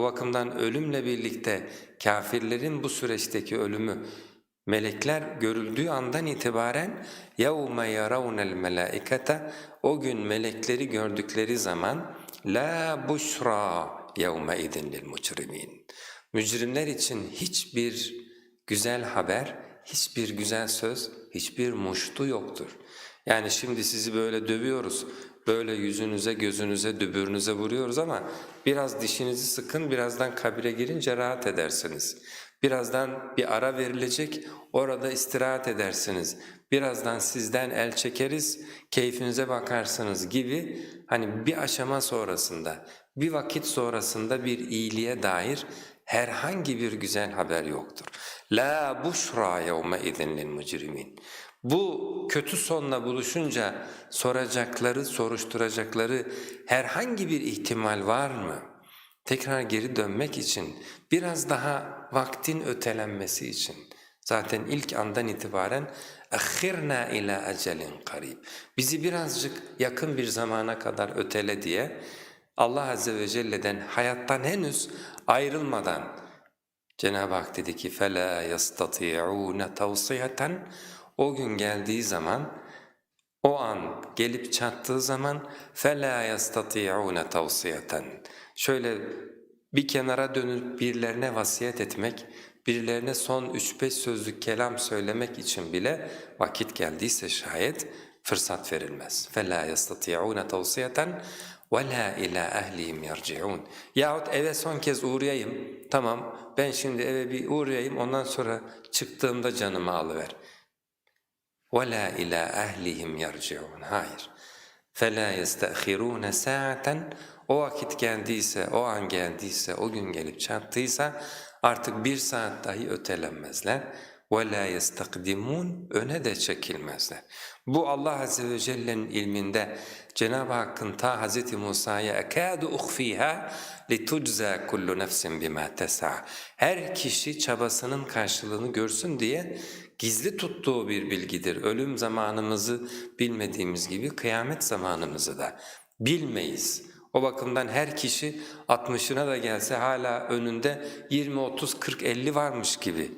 Bu bakımdan ölümle birlikte kafirlerin bu süreçteki ölümü melekler görüldüğü andan itibaren يَوْمَ يَرَوْنَ الْمَلَائِكَةَ O gün melekleri gördükleri zaman لَا بُشْرَى يَوْمَ اِذٍ لِلْمُجْرِمِينَ Mücrimler için hiçbir güzel haber, hiçbir güzel söz, hiçbir muştu yoktur. Yani şimdi sizi böyle dövüyoruz, böyle yüzünüze, gözünüze, dübürünüze vuruyoruz ama biraz dişinizi sıkın, birazdan kabire girince rahat edersiniz. Birazdan bir ara verilecek, orada istirahat edersiniz. Birazdan sizden el çekeriz, keyfinize bakarsınız gibi hani bir aşama sonrasında, bir vakit sonrasında bir iyiliğe dair herhangi bir güzel haber yoktur. La buşra yevme izin lil mücrimin. Bu kötü sonla buluşunca soracakları, soruşturacakları herhangi bir ihtimal var mı? Tekrar geri dönmek için, biraz daha vaktin ötelenmesi için. Zaten ilk andan itibaren اَخِّرْنَا ila acelin karib. Bizi birazcık yakın bir zamana kadar ötele diye Allah Azze ve Celle'den hayattan henüz ayrılmadan Cenab-ı Hak dedi ki فَلَا يَسْتَطِيعُونَ تَوْصِيَةً O gün geldiği zaman, o an gelip çattığı zaman فَلَا يَسْتَطِيعُونَ تَوْصِيَةً Şöyle bir kenara dönüp birilerine vasiyet etmek, birilerine son 3-5 sözlük kelam söylemek için bile vakit geldiyse şayet fırsat verilmez. فَلَا يَسْتَطِيعُونَ تَوْصِيَةً وَلَا اِلَى اَهْلِهِمْ يَرْجِعُونَ Yahut eve son kez uğrayayım, tamam ben şimdi eve bir uğrayayım ondan sonra çıktığımda canımı alıver. وَلَا اِلَى اَهْلِهِمْ يَرْجِعُونَ Hayır. فَلَا يَسْتَأْخِرُونَ سَاعَةً O vakit geldiyse, o an geldiyse, o gün gelip çattıysa artık bir saat dahi ötelenmezler. وَلَا يَسْتَقْدِمُونَ Öne de çekilmezler. Bu Allah Azze ve Celle'nin ilminde Cenab-ı Hakk'ın ta Hz. Musa'ya اَكَادُ اُخْفِيهَا لِتُجْزَى كُلُّ نَفْسٍ بِمَا تَسَعَى Her kişi çabasının karşılığını görsün diye gizli tuttuğu bir bilgidir. Ölüm zamanımızı bilmediğimiz gibi kıyamet zamanımızı da bilmeyiz. O bakımdan her kişi 60'ına da gelse hala önünde 20, 30, 40, 50 varmış gibi.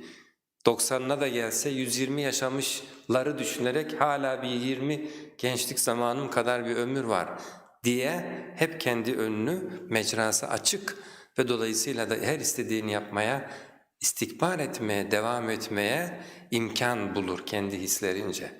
90'ına da gelse 120 yaşamışları düşünerek hala bir 20 gençlik zamanım kadar bir ömür var diye hep kendi önünü mecrası açık ve dolayısıyla da her istediğini yapmaya, istikbar etmeye, devam etmeye imkan bulur kendi hislerince.